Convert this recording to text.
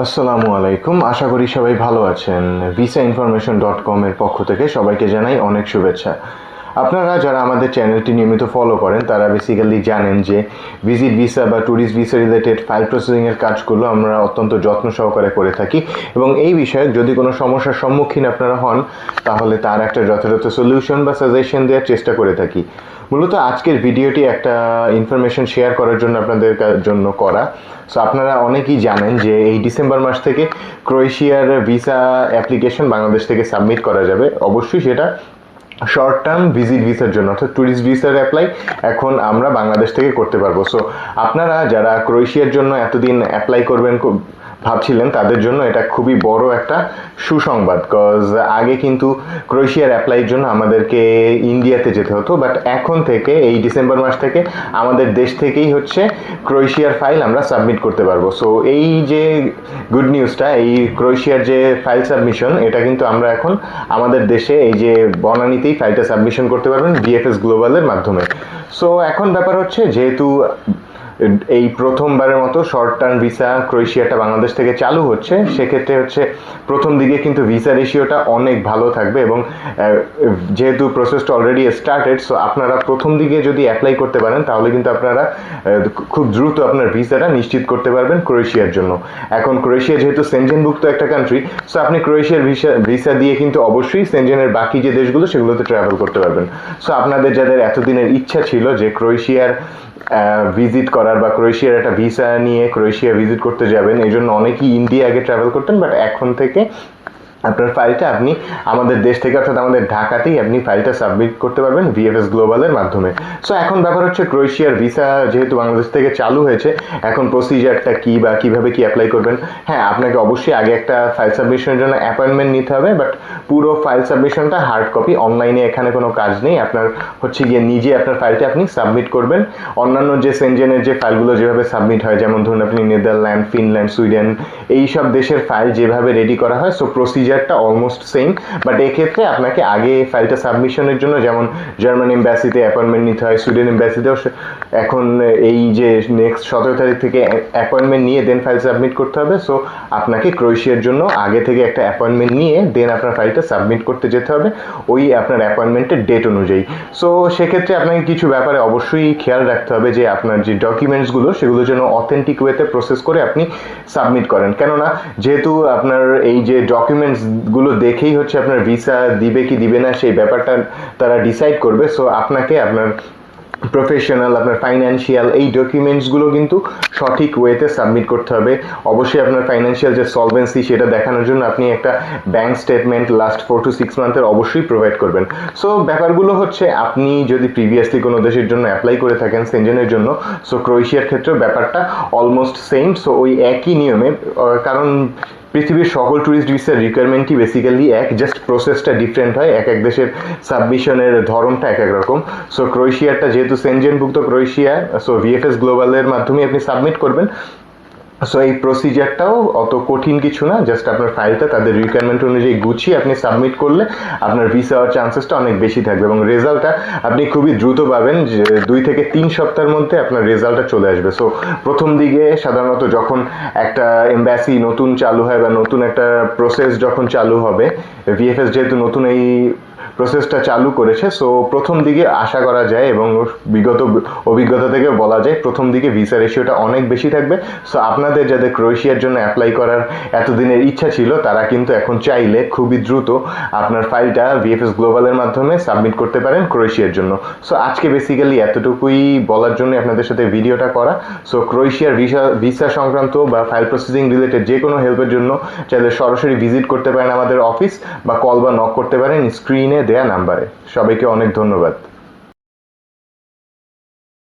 আসসালামু আলাইকুম। আশা করি সবাই ভালো আছেন। ভিসা ইনফরমেশন ডট কমের পক্ষ থেকে সবাইকে জানাই অনেক শুভেচ্ছা। আপনারা যারা আমাদের চ্যানেলটি নিয়মিত ফলো করেন, তারা বেসিক্যালি জানেন যে ভিজিট ভিসা বা ট্যুরিস্ট ভিসা রিলেটেড ফাইল প্রসেসিংয়ের কাজগুলো আমরা অত্যন্ত যত্ন সহকারে করে থাকি। এবং এই বিষয়ে যদি কোনো সমস্যার সম্মুখীন আপনারা হন, তাহলে তার একটা যথাযথ সলিউশন বা সাজেশন দেওয়ার চেষ্টা করে থাকি। মূলত আজকের ভিডিওটি একটা ইনফরমেশন শেয়ার করার জন্য আপনাদের জন্য করা। সো আপনারা অনেকেই জানেন যে এই ডিসেম্বর মাস থেকে ক্রোয়েশিয়ার ভিসা অ্যাপ্লিকেশন বাংলাদেশ থেকে সাবমিট করা যাবে। অবশ্যই সেটা শর্ট টার্ম ভিজিট ভিসার জন্য, অর্থাৎ ট্যুরিস্ট ভিসার অ্যাপ্লাই এখন আমরা বাংলাদেশ থেকে করতে পারব। সো আপনারা যারা ক্রোয়েশিয়ার জন্য এতদিন অ্যাপ্লাই করবেন ভাবছিলেন তাদের জন্য এটা খুবই বড় একটা সুসংবাদ কজ আগে কিন্তু ক্রোয়েশিয়ার অ্যাপ্লাইয়ের জন্য আমাদেরকে ইন্ডিয়াতে যেতে হতো বাট এখন থেকে, এই ডিসেম্বর মাস থেকে আমাদের দেশ থেকেই হচ্ছে ক্রোয়েশিয়ার ফাইল আমরা সাবমিট করতে পারব। সো এই যে গুড নিউজটা এই ক্রোয়েশিয়ার যে ফাইল সাবমিশন, এটা কিন্তু আমরা এখন আমাদের দেশে এই যে বনানীতেই ফাইলটা সাবমিশন করতে পারবেন, বিএফএস গ্লোবালের মাধ্যমে। সো এখন ব্যাপার হচ্ছে, যেহেতু এই প্রথমবারের মতো শর্ট টার্ম ভিসা ক্রোয়েশিয়াটা বাংলাদেশ থেকে চালু হচ্ছে। সেক্ষেত্রে হচ্ছে প্রথম দিকে কিন্তু ভিসা রেশিওটা অনেক ভালো থাকবে এবং যেহেতু প্রসেসটা অলরেডি স্টার্টেড সো আপনারা প্রথম দিকে যদি অ্যাপ্লাই করতে পারেন, তাহলে কিন্তু আপনারা খুব দ্রুত আপনার ভিসাটা নিশ্চিত করতে পারবেন ক্রোয়েশিয়ার জন্য। এখন ক্রোয়েশিয়া যেহেতু সেনজেনভুক্ত একটা কান্ট্রি সো আপনি ক্রোয়েশিয়ার ভিসা ভিসা দিয়ে কিন্তু অবশ্যই সেনজেনের বাকি যে দেশগুলো, সেগুলোতে ট্রাভেল করতে পারবেন। সো আপনাদের যাদের এতদিনের ইচ্ছা ছিল যে ক্রোয়েশিয়ার ভিজিট করার বা ক্রোয়েশিয়ার একটা ভিসা নিয়ে ক্রোয়েশিয়া ভিজিট করতে যাবেন, এই জন্য অনেকেই ইন্ডিয়া আগে ট্রাভেল করতেন বাট এখন থেকে আপনার ফাইলটা আপনি আমাদের দেশ থেকে, অর্থাৎ আমাদের ঢাকাতেই আপনি ফাইলটা সাবমিট করতে পারবেন ভিএফএস গ্লোবালের মাধ্যমে। সো এখন ব্যাপার হচ্ছে ক্রোয়েশিয়ার ভিসা যেহেতু বাংলাদেশ থেকে চালু হয়েছে, এখন প্রসিজারটা কী বা কীভাবে কি অ্যাপ্লাই করবেন? হ্যাঁ আপনাকে অবশ্যই আগে একটা ফাইল সাবমিশনের জন্য অ্যাপয়েন্টমেন্ট নিতে হবে বাট পুরো ফাইল সাবমিশনটা হার্ড কপি অনলাইনে এখানে কোনো কাজ নেই। আপনার হচ্ছে গিয়ে নিজে আপনার ফাইলটা আপনি সাবমিট করবেন। অন্যান্য যে সেনজেনের যে ফাইলগুলো যেভাবে সাবমিট হয়, যেমন ধরুন আপনি নেদারল্যান্ড ফিনল্যান্ড সুইডেন এই সব দেশের ফাইল যেভাবে রেডি করা হয় সো প্রসিজারটা অলমোস্ট সেম বাট এক্ষেত্রে আপনাকে আগে ফাইলটা সাবমিশনের জন্য, যেমন জার্মান এম্বাসিতে অ্যাপয়েন্টমেন্ট নিতে হয় সুইডেন এম্বাসিতেও এখন এই যে নেক্সট সতেরো তারিখ থেকে অ্যাপয়েন্টমেন্ট নিয়ে দেন ফাইল সাবমিট করতে হবে। সো আপনাকে ক্রোয়েশিয়ার জন্য আগে থেকে একটা অ্যাপয়েন্টমেন্ট নিয়ে দেন আপনার ফাইলটা সাবমিট করতে যেতে হবে, ওই আপনার অ্যাপয়েন্টমেন্টের ডেট অনুযায়ী। সো সেক্ষেত্রে আপনাকে কিছু ব্যাপারে অবশ্যই খেয়াল রাখতে হবে যে আপনার যে ডকুমেন্টসগুলো সেগুলো যেন অথেন্টিক ওয়েতে প্রসেস করে আপনি সাবমিট করেন। কেননা, যেহেতু আপনার এই যে ডকুমেন্টসগুলো দেখেই হচ্ছে আপনার ভিসা দিবে কি দিবে না, সেই ব্যাপারটা তারা ডিসাইড করবে। সো আপনাকে আপনার প্রফেশনাল আপনার ফাইন্যান্সিয়াল এই ডকুমেন্টসগুলো কিন্তু সঠিক ওয়েতে সাবমিট করতে হবে। অবশ্যই আপনার ফাইন্যান্সিয়াল যে সলভেন্সি সেটা দেখানোর জন্য আপনি একটা bank statement last four two six মান্থের অবশ্যই প্রোভাইড করবেন। সো ব্যাপারগুলো হচ্ছে আপনি যদি প্রিভিয়াসলি কোনো দেশের জন্য অ্যাপ্লাই করে থাকেন সেঞ্জেনের জন্য সো ক্রোয়েশিয়ার ক্ষেত্রেও ব্যাপারটা অলমোস্ট সেম সো ওই একই নিয়মে কারণ পৃথিবীর সকল ট্যুরিস্ট ভিসার রিকোয়ারমেন্টই বেসিক্যালি এক জাস্ট প্রসেসটা ডিফারেন্ট হয়, এক এক দেশের সাবমিশনের ধরনটা এক এক রকম। সো ক্রোয়েশিয়ারটা যেহেতু সেনজেনভুক্ত ক্রোয়েশিয়া সো ভিএফএস গ্লোবালের মাধ্যমে আপনি সাবমিট করবেন। সো এই প্রসিজারটাও অত কঠিন কিছু না জাস্ট আপনার ফাইলটা তাদের রিকোয়ারমেন্ট অনুযায়ী গুছিয়ে আপনি সাবমিট করলে আপনার ভিসা হওয়ার চান্সেসটা অনেক বেশি থাকবে এবং রেজাল্টটা আপনি খুবই দ্রুত পাবেন, যে দুই থেকে তিন সপ্তাহের মধ্যে আপনার রেজাল্টটা চলে আসবে। সো প্রথম দিকে সাধারণত যখন একটা এম্বাসি নতুন চালু হয় বা নতুন একটা প্রসেস যখন চালু হবে ভিএফএস যেহেতু নতুন এই প্রসেসটা চালু করেছে। সো প্রথম দিকে আশা করা যায় এবং বিগত, অভিজ্ঞতা থেকে বলা যায় প্রথম দিকে ভিসা রেশিওটা অনেক বেশি থাকবে। সো আপনাদের যাদের ক্রোয়েশিয়ার জন্য অ্যাপ্লাই করার এতদিনের ইচ্ছা ছিল, তারা কিন্তু এখন চাইলে খুবই দ্রুত আপনার ফাইলটা ভিএফএস গ্লোবালের মাধ্যমে সাবমিট করতে পারেন ক্রোয়েশিয়ার জন্য। সো আজকে বেসিক্যালি এতটুকুই বলার জন্য আপনাদের সাথে ভিডিওটা করা। সো ক্রোয়েশিয়ার ভিসা ভিসা সংক্রান্ত বা ফাইল প্রসেসিং রিলেটেড যে কোনো হেল্পের জন্য চাইলে সরাসরি ভিজিট করতে পারেন আমাদের অফিস বা কল বা নক করতে পারেন। দেয়া নাম্বারে। সবাইকে অনেক ধন্যবাদ।